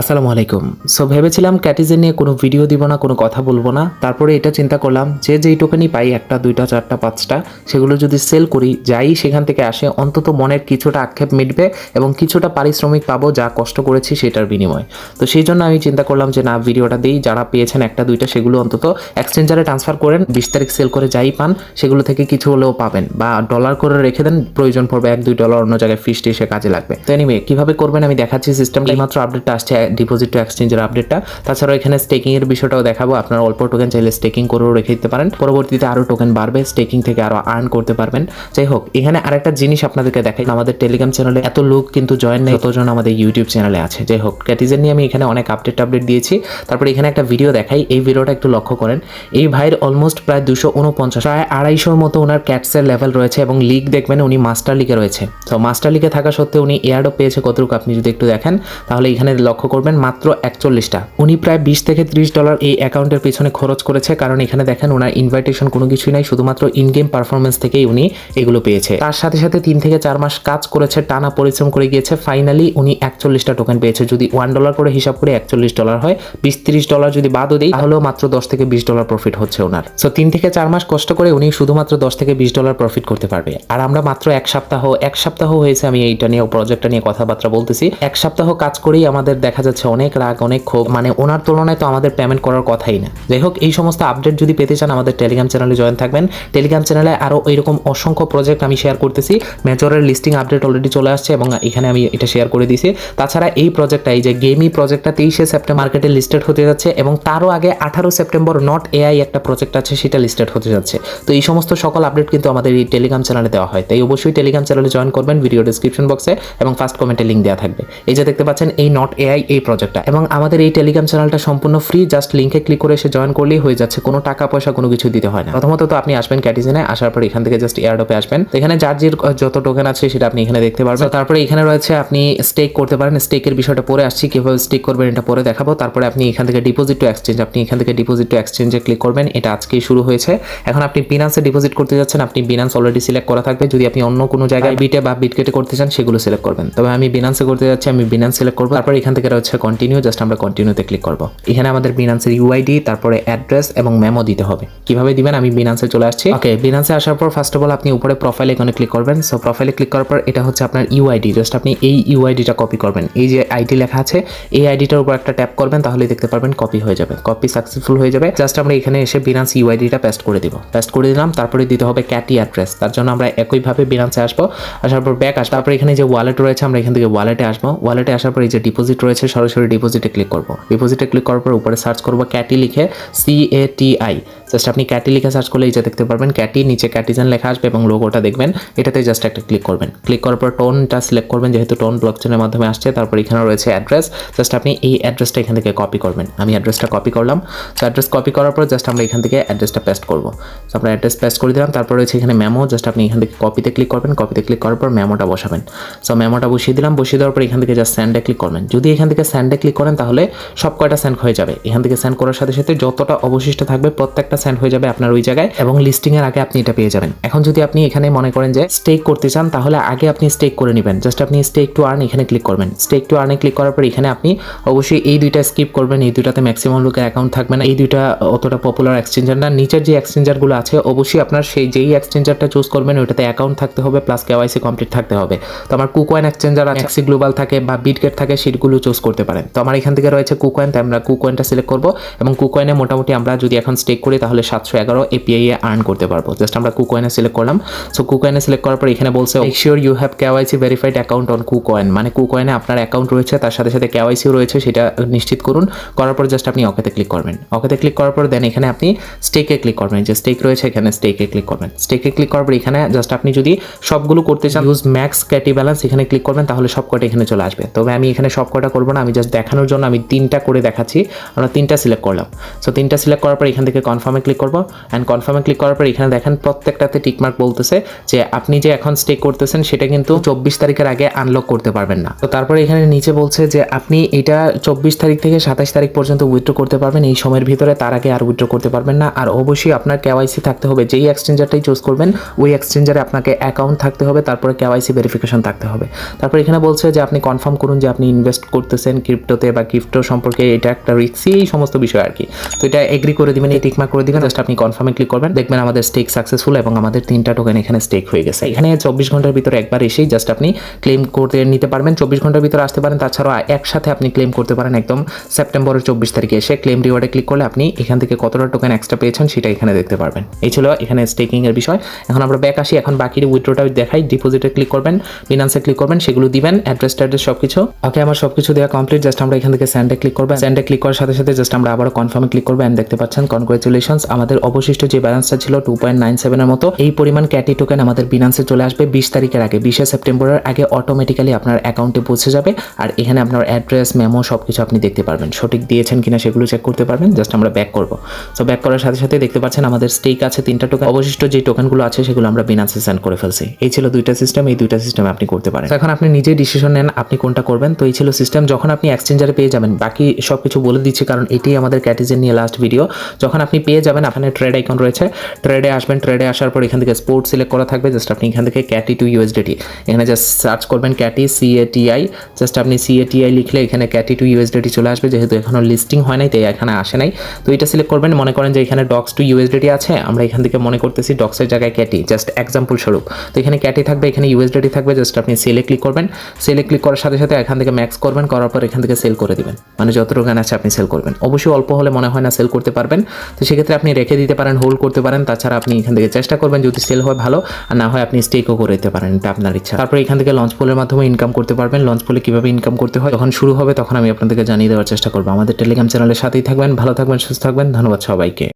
আসসালামু আলাইকুম। সো ভেবেছিলাম ক্যাটিজেন নিয়ে কোনো ভিডিও দিব না কোনো কথা বলব না। তারপরে এটা চিন্তা করলাম যে যেই টোকেনই পাই একটা দুইটা চারটা পাঁচটা সেগুলো যদি সেল করি যাই সেখান থেকে আসে অন্তত মনের কিছুটা আক্ষেপ মিটবে এবং কিছুটা পারিশ্রমিক পাবো যা কষ্ট করেছি সেটার বিনিময়। তো সেই জন্য আমি চিন্তা করলাম যে না ভিডিওটা দিই যারা পেয়েছেন একটা দুইটা সেগুলো অন্তত এক্সচেঞ্জারে ট্রান্সফার করেন বিশ তারিখ সেল করে যাই পান সেগুলো থেকে কিছু হলেও পাবেন বা ডলার করে রেখে দেন প্রয়োজন পড়বে এক দুই ডলার অন্য জায়গায় ফিস্ট এসে কাজে লাগবে। তো এনিওয়ে কীভাবে করবেন আমি দেখাচ্ছি সিস্টেমটা মাত্র আপডেটটা আসছে ডিপোজিট টু এক্সচেঞ্জের আপডেটটা তাছাড়াও এখানে স্টেকিং এর বিষয়টাও দেখাবো। আপনারা অল্প টোকেন চাইলে স্টেকিং করেও রেখে দিতে পারেন। পরবর্তীতে আরও টোকেন বাড়বে স্টেকিং থেকে আরও আর্ন করতে পারবেন। যাই হোক, এখানে আরেকটা জিনিস আপনাদেরকে দেখাই। আমাদের টেলিগ্রাম চ্যানেলে এত লোক কিন্তু জয়েন নেই, যতজন আমাদের ইউটিউব চ্যানেলে আছে। যাই হোক ক্যাটিজেন নিয়ে আমি এখানে অনেক আপডেট আপডেট দিয়েছি। তারপরে এখানে একটা ভিডিও দেখাই। এই ভিডিওটা একটু লক্ষ্য করেন। এই ভাইয়ের অলমোস্ট প্রায় দুশো উনপঞ্চাশ প্রায় আড়াইশোর মতো ওনার ক্যাটসের লেভেল রয়েছে এবং লিগ দেখবেন উনি মাস্টার লিগে রয়েছে। তো মাস্টার লিগে থাকা সত্ত্বেও উনি এয়ারও পেয়েছে। কতটুকু আপনি যদি একটু দেখেন, তাহলে এখানে লক্ষ্য করবেন মাত্র একচল্লিশটা। উনি প্রায় বিশ থেকে ত্রিশ ডলার এই অ্যাকাউন্টের পিছনে খরচ করেছে, কারণ এখানে দেখেন ওনার ইনভাইটেশন কোনো কিছুই নাই, শুধুমাত্র ইন গেম পারফরমেন্স থেকেই উনি এগুলো পেয়েছে। তার সাথে সাথে তিন থেকে চার মাস কাজ করেছে, টানা পরিশ্রম করে গিয়েছে ফাইনালি উনি একচল্লিশটা টোকেন পেয়েছে। যদি ওয়ান ডলার করে হিসাব করে একচল্লিশ ডলার হয়, বিশ তিরিশ ডলার যদি বাদও দিই, তাহলেও মাত্র দশ থেকে বিশ ডলার প্রফিট হচ্ছে ওনার। সো তিন থেকে চার মাস কষ্ট করে উনি শুধুমাত্র দশ থেকে বিশ ডলার প্রফিট করতে পারবে। আর আমরা মাত্র এক সপ্তাহ এক সপ্তাহ হয়েছে আমি এইটা নিয়ে প্রজেক্টটা নিয়ে কথাবার্তা বলতেছি। এক সপ্তাহ কাজ করেই আমাদের দেখা যাচ্ছে অনেক রাগ, অনেক ক্ষোভ মানে ওনার তুলনায় তো আমাদের পেমেন্ট করার কথাই না। যাই হোক এই সমস্ত আপডেট যদি পেতে চান, আমাদের টেলিগ্রাম চ্যানেলে জয়েন থাকবেন। টেলিগ্রাম চ্যানেলে আরও এরকম অসংখ্য প্রজেক্ট আমি শেয়ার করতেছি। মেজরের লিস্টিং আপডেট অলরেডি চলে আসছে এবং এখানে আমি এটা শেয়ার করে দিয়েছি। তাছাড়া এই প্রজেক্টটা এই যে গেমি প্রজেক্টটা তেইশে সেপ্টেম্বর মার্কেটে লিস্টেড হতে যাচ্ছে এবং তারও আগে আঠারো সেপ্টেম্বর নট এআই একটা প্রজেক্ট আছে, সেটা লিস্টেড হতে যাচ্ছে। তো এই সমস্ত সকল আপডেট কিন্তু আমাদের এই টেলিগ্রাম চ্যানেলে দেওয়া হয়। তাই অবশ্যই টেলিগ্রাম চ্যানেলে জয়েন করবেন ভিডিও ডিসক্রিপশন বক্সে এবং ফার্স্ট কমেন্টে লিঙ্ক দেওয়া থাকবে। এই যে দেখতে পাচ্ছেন, এই নট এআই এই প্রজেক্টটা এবং আমাদের এই টেলিগ্রাম চ্যানেলটা সম্পূর্ণ ফ্রি জাস্ট লিঙ্কে ক্লিক করে এসে জয়েন করলেই হয়ে যাচ্ছে। কোনো টাকা পয়সা কোনো কিছু দিতে হয় না। প্রথমত তো আপনি আসবেন ক্যাটিজেনে আসার পর এখান থেকে জাস্ট এয়ারডপে আসবেন। তো এখানে যার যে যত টোকেন আছে সেটা আপনি এখানে দেখতে পারবেন। তারপরে এখানে রয়েছে আপনি স্টেক করতে পারেন। স্টেকের বিষয়টা পরে আসছি কীভাবে স্টেক করবেন এটা পরে দেখাবো। তারপরে আপনি এখান থেকে ডিপোজিট টু এক্সচেঞ্জ আপনি এখান থেকে ডিপোজিট টু এক্সচেঞ্জে ক্লিক করবেন। এটা আজকেই শুরু হয়েছে। এখন আপনি বিনান্সে ডিপোজিট করতে যাচ্ছেন আপনি বিনান্স অলরেডি সিলেক্ট করা থাকবে। যদি আপনি অন্য কোনো জায়গায় বিটে বা বিটকেটে করতে চান সেগুলো সিলেক্ট করবেন। তবে আমি বিনান্সে করতে যাচ্ছি আমি বিনান্স সিলেক্ট করব। তারপর এখান থেকে রয়েছে কন্টিনিউ জাস্ট আমরা কন্টিনিউতে ক্লিক করব। এখানে আমাদের বিনান্সের ইউআইডি তারপরে অ্যাড্রেস এবং মেমো দিতে হবে। কীভাবে দিবেন? আমি বিনান্সে চলে আসছি। ওকে বিনান্সে আসার পর ফার্স্ট অফ অল আপনি উপরে প্রোফাইল এখানে ক্লিক করবেন। সো প্রোফাইলে ক্লিক করার পর এটা হচ্ছে আপনার ইউআইডি জাস্ট আপনি এই ইউআইডিটা কপি করবেন। এই যে আইডি লেখা আছে, এই আইডিটার উপর একটা ট্যাপ করবেন তাহলে দেখতে পারবেন কপি হয়ে যাবে। কপি সাকসেসফুল হয়ে যাবে। জাস্ট আমরা এখানে এসে বিনান্স ইউআইডিটা পেস্ট করে দিব। পেস্ট করে দিলাম, তারপরে দিতে হবে ক্যাটি অ্যাড্রেস তার জন্য আমরা একইভাবে বিনান্সে আসব। আসার পর ব্যাক আসব। তারপর এখানে যে ওয়ালেট রয়েছে, আমরা এখান থেকে ওয়ালেটে আসব। ওয়ালেটে আসার পর এই যে ডিপোজিট রয়েছে সরাসরি ডিপোজিটে ক্লিক করব। ডিপোজিটে ক্লিক করার পর উপরে সার্চ করব ক্যাটি লিখে C A T I just আপনি ক্যাটি লিখে সার্চ করলে এই যে দেখতে পারবেন ক্যাটি নিচে ক্যাটিজেন লেখা আসবে এবং লোগোটা দেখবেন। এটাতে জাস্ট একটা ক্লিক করবেন। ক্লিক করার পর টোনটা সিলেক্ট করবেন, যেহেতু টোন ব্লকচেনের মাধ্যমে আসছে, তারপর এখানে রয়েছে অ্যাড্রেস জাস্ট আপনি এই অ্যাড্রেসটা এখান থেকে কপি করবেন। আমি অ্যাড্রেসটা কপি করলাম। সো অ্যাড্রেস কপি করার পর জাস্ট আমরা এখান থেকে অ্যাড্রেসটা পেস্ট করব। সো আমরা অ্যাড্রেস পেস্ট করে দিলাম। তারপর রয়েছে এখানে মেমো জাস্ট আপনি এখান থেকে কপিতে ক্লিক করবেন। কপিতে ক্লিক করার পর মেমোটা বসাবেন। সো মেমোটা বসিয়ে দিলাম। বসিয়ে দেওয়ার পর এখান থেকে জাস্ট স্যান্ডে ক্লিক করবেন। যদি এখান থেকে স্যান্ডে ক্লিক করেন, তাহলে সব কয়টা স্যান্ড হয়ে যাবে। এখান থেকে স্যান্ড করার সাথে সাথে যতটা অবশিষ্ট থাকবে, প্রত্যেকটা স্যান্ড হয়ে যাবে আপনার ওই জায়গায় এবং লিস্টিং এর আগে আপনি এটা পেয়ে যাবেন। এখন যদি আপনি এখানে মনে করেন যে স্টেক করতে চান, তাহলে আগে আপনি স্টেক করে নেবেন। জাস্ট আপনি স্টেক টু আর্ন এখানে ক্লিক করবেন। স্টেক টু আর্নে ক্লিক করার পর এখানে আপনি অবশ্যই এই দুইটা স্কিপ করবেন। এই দুইটাতে ম্যাক্সিমাম লোকের অ্যাকাউন্ট থাকবে না। এই দুইটা অতটা পপুলার এক্সচেঞ্জার না। নিচের যে এক্সচেঞ্জারগুলো আছে, অবশ্যই আপনার সেই যেই এক্সচেঞ্জারটা চুজ করবেন, ওইটাতে অ্যাকাউন্ট থাকতে হবে প্লাস কেওয়াইসি কমপ্লিট থাকতে হবে। তো আমার কুকয়েন এক্সচেঞ্জার এক্সি গ্লোবাল থাকে বা বিটগেট থাকে, সেগুলো চুজ করতে পারেন। তো আমার এখান থেকে রয়েছে কুকয়েন তাই আমরা কুকয়েনটা সিলেক্ট করব। এবং কুকয়েনে মোটামুটি আমরা যদি এখন স্টেক করি, তাহলে সাতশো এগারো এপিআই এ আর্ন করতে পারব। জাস্ট আমরা কুকয়েনে সিলেক্ট করলাম। সো কুকয়েনে সিলেক্ট করার পর এখানে বলছে sure you have KYC verified account on KuCoin মানে কুকয়েনে আপনার অ্যাকাউন্ট রয়েছে, তার সাথে সাথে কেওয়াইসিও রয়েছে, সেটা নিশ্চিত করুন। করার পর জাস্ট আপনি ওকেতে ক্লিক করবেন। ওকেতে ক্লিক করার পর দেন এখানে আপনি স্টেকে ক্লিক করবেন। যে স্টেক রয়েছে, এখানে স্টেকে ক্লিক করবেন। স্টেকে ক্লিক করার পর এখানে জাস্ট আপনি যদি সবগুলো করতে চান ইউজ ম্যাক্স ক্যাটি ব্যালেন্স এখানে ক্লিক করবেন, তাহলে সব কটা এখানে চলে আসবে। তবে আমি এখানে সব কটা করব না, আমি জাস্ট দেখানোর জন্য আমি তিনটা করে দেখাচ্ছি। আমরা তিনটা সিলেক্ট করলাম। সো তিনটা সিলেক্ট করার পর এখান থেকে কনফার্মে কনফার্মে ক্লিক করব। অ্যান্ড কনফার্মে ক্লিক করার পর এখানে দেখেন প্রত্যেকটাতে টিকমার্ক বলতেছে যে আপনি যে এখন স্টেক করতেছেন সেটা কিন্তু চব্বিশ তারিখের আগে আনলক করতে পারবেন না। তো তারপরে এখানে নিচে বলছে যে আপনি এটা চব্বিশ তারিখ থেকে সাতাশ তারিখ পর্যন্ত উইথড্র করতে পারবেন। এই সময়ের ভিতরে তার আগে আর উইথড্র করতে পারবেন না। আর অবশ্যই আপনার কেওয়াইসি থাকতে হবে। যেই এক্সচেঞ্জারটাই চুজ করবেন, ওই এক্সচেঞ্জারে আপনাকে অ্যাকাউন্ট থাকতে হবে, তারপরে কেওয়াইসি ভেরিফিকেশন থাকতে হবে। তারপর এখানে বলছে যে আপনি কনফার্ম করুন যে আপনি ইনভেস্ট করতেছেন ক্রিপ্টোতে বা ক্রিপ্টো সম্পর্কে এটা একটা রিক্সি এই সমস্ত বিষয় আর কি। তো এটা এগ্রি করে দিবেন, এই টিকমার্ক করে দিবেন জাস্ট আপনি কনফার্মে ক্লিক করবেন, দেখবেন আমাদের স্টেক সাকসেসফুল এবং আমাদের তিনটা টোকেন এখানে স্টেক হয়ে গেছে। এখানে চব্বিশ ঘণ্টার ভিতরে একবার এসেই জাস্ট আপনি ক্লেম করতে নিতে পারবেন। চব্বিশ ঘণ্টার ভিতরে আসতে পারেন, তাছাড়া একসাথে আপনি ক্লেম করতে পারেন একদম সেপ্টেম্বরের চব্বিশ তারিখে। এসে ক্লেম রিওয়ার্ডে ক্লিক করলে আপনি এখান থেকে কতটা টোকেন এক্সট্রা পেয়েছেন সেটা এখানে দেখতে পারবেন। এই ছিল এখানে স্টেকিং এর বিষয়। এখন আমরা ব্যাক আসি, এখন বাকি উইথড্রোটা দেখাই। ডিপোজিটে ক্লিক করবেন ফিনান্সে ক্লিক করবেন, সেগুলো দিবেন অ্যাড্রেস ট্যাড্রেস সব কিছু ওকে আমার সব কিছু দেওয়া কমপ্লিট জাস্ট আমরা এখান থেকে স্যান্ডে ক্লিক করবেন। স্যান্ডে ক্লিক করার সাথে সাথে জাস্ট আমরা আবার কনফার্মে ক্লিক করবেন। দেখতে পাচ্ছেন কনগ্রেচুলেশনস আমাদের অবশিষ্ট যে ব্যালেন্সটা ছিল টু পয়েন্ট নাইন সেভেনের মতো, এই পরিমাণ ক্যাটি টোকেন আমাদের বিনান্সে চলে আসবে বিশ তারিখের আগে। বিশে সেপ্টেম্বরের আগে অটোমেটিক্যালি আপনার অ্যাকাউন্টে পৌঁছে যাবে আর এখানে আপনার অ্যাড্রেস মেমো সব কিছু আপনি দেখতে পারবেন। সঠিক দিয়েছেন কিনা সেগুলো চেক করতে পারবেন জাস্ট আমরা ব্যাক করব। সো ব্যাক করার সাথে সাথে দেখতে পাচ্ছেন আমাদের স্টেক আছে তিনটা টোকেন অবশিষ্ট যে টোকেনগুলো আছে সেগুলো আমরা বিনান্সে সেন্ড করে ফেলছি। এই ছিল দুইটা সিস্টেম এই দুইটা সিস্টেম আপনি করতে পারেন। এখন আপনি নিজে ডিসিশন নেন আপনি কোনটা করবেন। তো এই ছিল সিস্টেম যখন আপনি এক্সচেঞ্জারে পেয়ে যাবেন, বাকি সব কিছু বলে দিচ্ছি কারণ এটাই আমাদের ক্যাটিজেন নিয়ে লাস্ট ভিডিও যখন আপনি পেয়ে যাবেন এখানে ট্রেড আইকন রয়েছে। ট্রেডে আসবেন ট্রেডে আসার পর এখান থেকে স্পোর্ট সিলেক্ট করা থাকবে। জাস্ট আপনি এখান থেকে ক্যাটি টু ইউএসডিটি এখানে জাস্ট সার্চ করবেন CATI C A T I just আপনি সিএটিআই লিখলে এখানে ক্যাটি টু ইউএসডিটি চলে আসবে। যেহেতু এখনও লিস্টিং হয় নাই, তাই এখানে আসে নাই। তো এটা সিলেক্ট করবেন। মনে করেন যে এখানে ডক্স টু ইউএসডিটি আছে। আমরা এখান থেকে মনে করতেছি ডক্সের জায়গায় ক্যাটি জাস্ট এক্সাম্পল স্বরূপ। তো এখানে ক্যাটি থাকবে, এখানে ইউএসডিটি থাকবে। জাস্ট আপনি সেলে ক্লিক করবেন। সেলে ক্লিক করার সাথে সাথে এখান থেকে ম্যাক্স করবেন। করার পর এখান থেকে সেল করে দিবেন। মানে যত টোকেন আছে আপনি সেল করবেন। অবশ্যই অল্প হলে মনে হয় না সেল করতে পারবেন। তো সেক্ষেত্রে আপনি রেখে দিতে পারেন হোল্ড করতে পারেন। তাছাড়া আপনি এখান থেকে চেষ্টা করবেন যদি সেল হয় ভালো, আর না হয় আপনি স্টেকও করে দিতে পারেন, এটা আপনার ইচ্ছা। তারপরে এখান থেকে লঞ্চ পোলের মাধ্যমে ইনকাম করতে পারবেন। লঞ্চ পোলে কীভাবে ইনকাম করতে হয়, যখন শুরু হবে তখন আমি আপনাদেরকে জানিয়ে দেওয়ার চেষ্টা করব। আমাদের টেলিগ্রাম চ্যানেলের সাথেই থাকবেন, ভালো থাকবেন, সুস্থ থাকবেন, ধন্যবাদ সবাইকে।